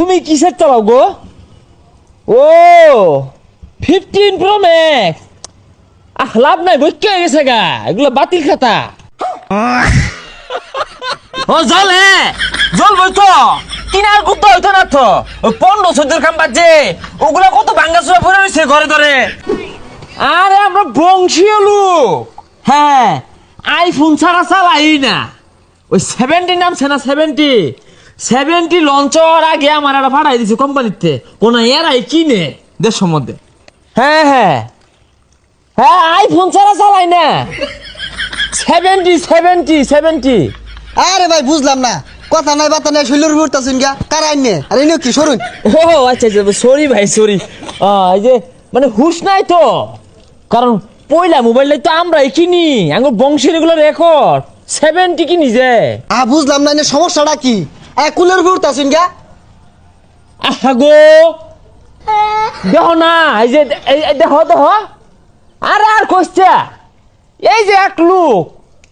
তুমি কিসের চালাও গো? ও ফিফটিন প্রো ম্যাক্স আহ লাভ নাই বৈক্য হয়ে গেছে গা। এগুলো বাতিল খাতা। ও জলে জল বই তো কিনার কুত্তা হইতো না তো ওই পনেরো চোদ্দোর কাম বাজছে। ওগুলা কত ভাঙ্গা চুরা পড়ে রয়েছে ঘরে ধরে। আরে আমরা বংশীয় লোক। হ্যাঁ আইফোন ছাড়া চালাই না। ওই সেভেন্টি নামছে না সেভেন্টি সেভেন্টি লঞ্চ হওয়ার আগে আমার একটা ভাড়াই দিছে কোম্পানিতে। কোন এরাই কিনে। দেশের মধ্যে। হ্যাঁ হ্যাঁ। হ্যাঁ আইফোন ছাড়া চালাই না। সেভেন্টি সেভেন্টি সেভেন্টি আরে ভাই বুঝলাম না। কথা নাই বাতা নাই শৈলর ঘুরতেছেন গা কারাই নে আরে নিও কি সরুন। ও আচ্ছা আচ্ছা সরি ভাই সরি। এই যে মানে হুশ নাই তো। কারণ পয়লা মোবাইলটা তো আমরাই কিনি। আমার বংশের এগুলো রেকর্ড সেভেন্টি কিনি যে। আ বুঝলাম না সমস্যাটা কি? এ কুলের ঘুরতেছেন গা। আহা গো। দেহ না এই যে দেহ দেহ আর আর কইছা? এই যে এক লোক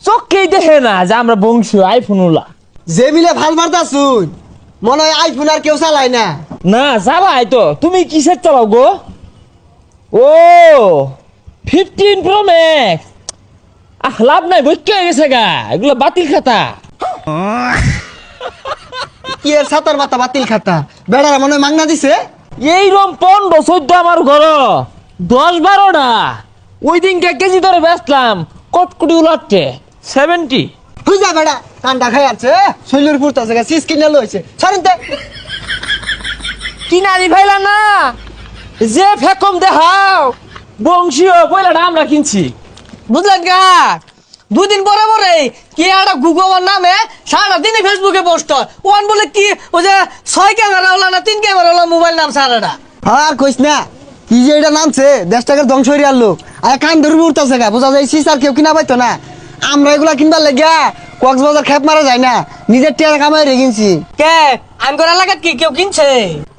চোখকেই দেখে না যে আমরা বংশীয় আইফোন ওলা। যে মিলে ভালো মারতাছুন মনে হয় আইফোন আর কেউ চালায় না। না চালাই তো। তুমি কিসের চালাও গো? ও ফিফটিন প্রো ম্যাক্স আহ লাভ নাই বৈক্য হয়ে গেছে গা। এগুলো বাতিল খাতা। কি এর সাতার মাথা বাতিল খাতা। বেড়ারা মনে মাংনা দিছে? পনেরো চোদ্দ আমার ঘর। দশ বারোটা ওই দিনকে কেজি ধরে বেচলাম। কটকুটি উলাটে সেভেন্টি বুঝা বেড়া কান্ডা খাই আছে শৈলর গা সিস কিনে লইছে। সরেন তে। কিনারি ভাইলা না। যে ফেকম দেখাও বংশীয় পয়লাটা আমরা কিনছি। বুঝলেন কা দুই দিন পরে পরে কি একটা গুগল নামে সারা দিনই ফেসবুকে পোস্ট ওয়ান বলে কি ওই যে ছয় ক্যামেরা ওলা না তিন ক্যামেরা ওলা মোবাইল নাম সারাটা? আর কইস না কি যে এটা নামছে দেশটাকে ধ্বংস হয়ে গেল। আর কান ধরে উঠতেছে গা বোঝা যায় সিসার কেউ কিনা পাইতো না। আমরা এগুলা কিনবার লেগিয়া কক্সবাজার খেপ মারা যায় না নিজের টিয়ার কামাই রে কিনছি। কে? আমি করে এলাকাত কি কেউ কিনছে?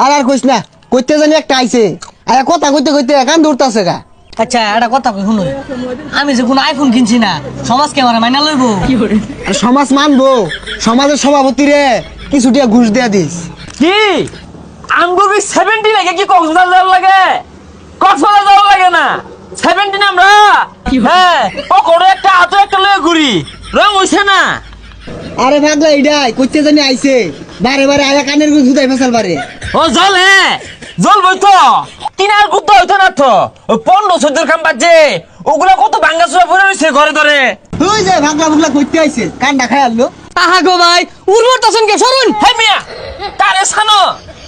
আর আর কইস না কইতে জানি একটা আইছে। আর কথা কইতে কইতে কান ধরতেছে গা। আচ্ছা একটা কথা কই শুনুন। আমি যে কোনো আইফোন কিনছি না সমাজ ক্যামেরা মাইনা লইব? আর সমাজ মানবো সমাজের সভাপতি রে কিছু টিয়া ঘুষ দেয়া দিস। কি? আমগুলো সেভেন্টি লাগে? কি কক্সবাজার যাওয়ার লাগে? কক্সবাজার যাওয়ার লাগে না? সেভেন্টিন আমরা? হ্যাঁ পকড়ে একটা হাতে একটা লয়ে ঘুরি। রং হইছে না? আরে ভাগলা এইডাই কইতে জানি আইছে। বারে বারে আয়া কানের গুছ হুদাই ফেসাল বারে। ও জল হে জল বই তো আর কুত্তা হইতো না তো। ওই পনেরো চোদ্দোর কাম বাজে। ওগুলা কত ভাঙ্গা চুরা পড়ে রয়েছে ঘরে ধরে। ওই যে ভাগলা ভাগলা কইতে আইছে কান্ডা খাই আনলো আহা গো ভাই উর্বর তাসনকে কে সরুন। হে মিয়া তারে সানো?